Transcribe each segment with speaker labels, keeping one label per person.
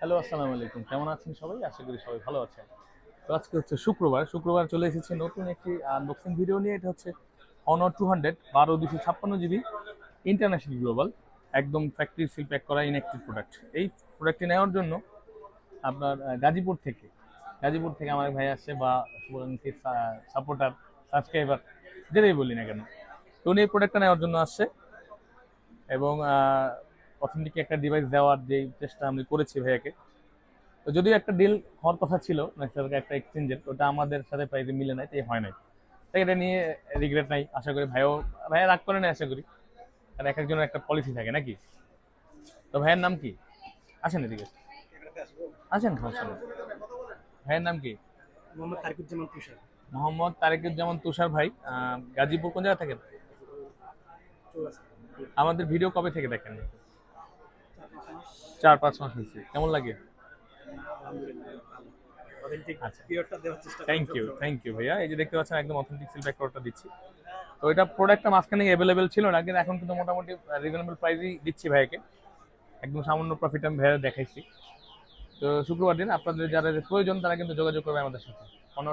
Speaker 1: Hello, আসসালামু আলাইকুম। কেমন আছেন সবাই? আশা করি সবাই ভালো আছেন। তো আজকে হচ্ছে শুক্রবার। শুক্রবার চলে এসেছি নতুন একটি আনবক্সিং ভিডিও নিয়ে। এটা হচ্ছে অনর টু হান্ড্রেড বারো দুশো ছাপ্পান্ন জিবি ইন্টারন্যাশনাল গ্লোবাল একদম ফ্যাক্টরি সিল প্যাক করা ইনঅ্যাক্টিভ প্রোডাক্ট এই প্রোডাক্টটি নেওয়ার জন্য আপনার গাজীপুর থেকে গাজীপুর থেকে আমার ভাই আসছে বা সাপোর্টার সাবস্ক্রাইবার যেটাই বলি না কেন। তো উনি এই প্রোডাক্টটা নেওয়ার জন্য আসছে। এবং অথেন্টিক একটা ডিভাইস দেওয়ার যে চেষ্টা আমি করেছি ভাইয়াকে। তো যদিও একটা ডিল হওয়ার কথা ছিল ন্যাচারাল একটা এক্সচেঞ্জের ওটা আমাদের সাথে প্রাইজে মিলে নাই তাই হয় নাই। তাই এটা নিয়ে রিগ্রেট নাই আশা করি ভাইও ভাইয়া রাগ করে না আশা করি। আর এক একজনের একটা পলিসি থাকে নাকি? তো ভাইয়ের নাম কি? আসেন এদিকে। আসেন সমস্যা ভাইয়ের নাম কি?
Speaker 2: মোহাম্মদ তারিকুজ্জামান তুষার।
Speaker 1: মোহাম্মদ তারেকুজ্জামান তুষার ভাই গাজীপুর কোন জায়গা থাকেন আমাদের ভিডিও কবে থেকে দেখেন চার পাঁচ মাস হয়েছে। কেমন লাগে? থ্যাংক ইউ থ্যাংক ইউ ভাইয়া। এই যে দেখতে পাচ্ছেন একদম অথেন্টিক সিল প্যাক করাটা দিচ্ছি। তো এটা প্রোডাক্টটা মাঝখানে অ্যাভেলেবেল ছিল না কিন্তু এখন কিন্তু মোটামুটি রিজনেবল প্রাইসই দিচ্ছি ভাইয়াকে। একদম সামান্য প্রফিট আমি ভাইয়া দেখাইছি। তো শুক্রবার দিন আপনাদের যারা প্রয়োজন তারা কিন্তু যোগাযোগ করবে আমাদের সাথে।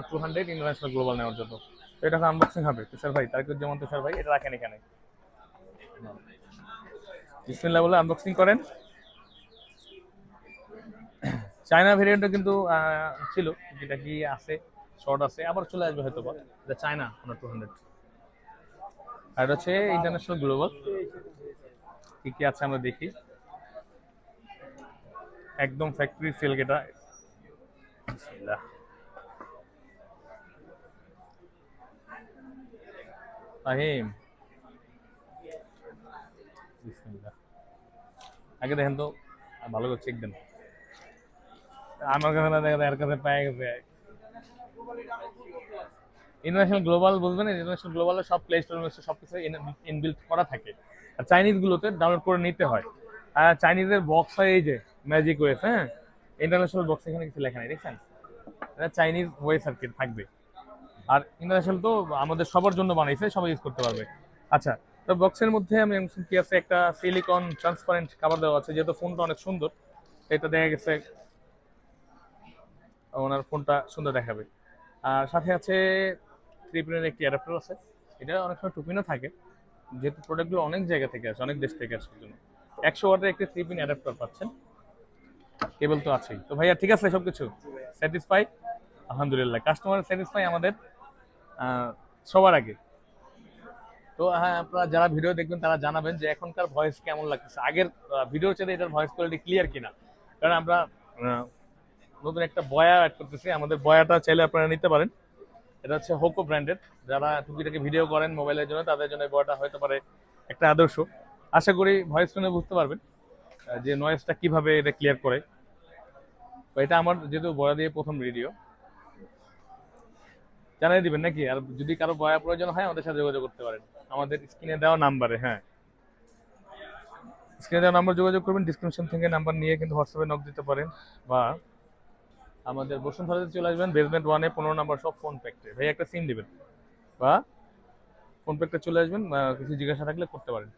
Speaker 1: টু হান্ড্রেড ইন্টারন্যাশনাল গ্লোবাল নেওয়ার জন্য। তো এটা আনবক্সিং হবে। তুষার ভাই তুষার ভাই এটা রাখেন এখানে। বিসমিল্লাহ বলে আনবক্সিং করেন। চায়না ভেরিয়েন্টও কিন্তু ছিল, যেটা কি আছে শর্ট আছে, আবার চলে আসবে হয়তো বা এটা চায়না ওনার টু হান্ড্রেড আর এটা হচ্ছে ইন্টারন্যাশনাল গ্লোবাল কি কি আছে আমরা দেখি। একদম ফ্যাক্টরি সেল। ফাহিম বিসমিল্লাহ। আগে দেখেন তো, ভালো করে চেক দেন। আমার কাছে না দেখা ইন্টারন্যাশনাল গ্লোবাল বুঝবেন ইন্টারন্যাশনাল গ্লোবালে সব প্লে স্টোর সব কিছু ইনবিল্ট করা থাকে। আর চাইনিজ গুলোতে ডাউনলোড করে নিতে হয়। আর চাইনিজের বক্স হয় এই যে ম্যাজিক ওয়েস হ্যাঁ? ইন্টারন্যাশনাল বক্স এখানে কিছু লেখা নেই, দেখছেন? চাইনিজ ওয়ে সার্কিট থাকবে। আর ইন্টারন্যাশনাল তো আমাদের সবার জন্য বানাইছে, সবাই ইউজ করতে পারবে। আচ্ছা তো বক্সের মধ্যে আমি কি আছে, একটা সিলিকন ট্রান্সপারেন্ট কাভার দেওয়া আছে, যেহেতু ফোনটা অনেক সুন্দর এটা দেখা গেছে ওনার ফোনটা সুন্দর দেখাবে। আর সাথে আছে থ্রি পিনের একটি অ্যাডাপ্টার আছে। এটা অনেক সময় টুপিনও থাকে, যেহেতু প্রোডাক্টগুলো অনেক জায়গা থেকে আসে, অনেক দেশ থেকে আসার জন্য। একশো ওয়াটের একটি থ্রি পিন অ্যাডাপ্টার পাচ্ছেন। কেবল তো আছেই। তো ভাইয়া, ঠিক আছে সব কিছু স্যাটিসফাই আলহামদুলিল্লাহ। কাস্টমার স্যাটিসফাই আমাদের সবার আগে। তো হ্যাঁ আপনারা যারা ভিডিও দেখবেন, তারা জানাবেন যে এখনকার ভয়েস কেমন লাগতেছে। আগের ভিডিওর চেয়ে এটার ভয়েস কোয়ালিটি ক্লিয়ার কিনা। কারণ আমরা নতুন একটা বয়া অ্যাড করতেছি। আমাদের বয়াটা চাইলে আপনারা নিতে পারেন। এটা হচ্ছে হোকো ব্র্যান্ডের যারা টুকিটাকি ভিডিও করেন মোবাইলের জন্য, তাদের জন্য বয়াটা হতে পারে একটা আদর্শ। আশা করি ভয়েস শুনে বুঝতে পারবেন যে নয়েজটা কীভাবে এটা ক্লিয়ার করে। এটা আমার যেহেতু বয়া দিয়ে প্রথম ভিডিও জানাই দিবেন নাকি? আর যদি কারও বয়া প্রয়োজন হয়, আমাদের সাথে যোগাযোগ করতে পারেন। আমাদের স্ক্রিনে দেওয়া নাম্বারে হ্যাঁ। স্ক্রিনে দেওয়া নাম্বার যোগাযোগ করবেন ডিসক্রিপশন থেকে নাম্বার নিয়ে কিন্তু হোয়াটসঅ্যাপে নক দিতে পারেন বা আমাদের বসুন্ধরাতে চলে আসবেন বেসমেন্ট ওয়ানে পনেরো নাম্বার সব ফোন প্যাকটে ভাই, একটা সিম দিবেন। বা ফোন প্যাকটা চলে আসবেন কিছু জিজ্ঞাসা থাকলে করতে পারেন।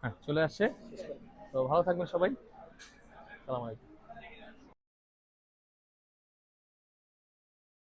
Speaker 1: হ্যাঁ চলে আসছে। তো ভালো থাকবেন সবাই। সালাম আলাইকুম।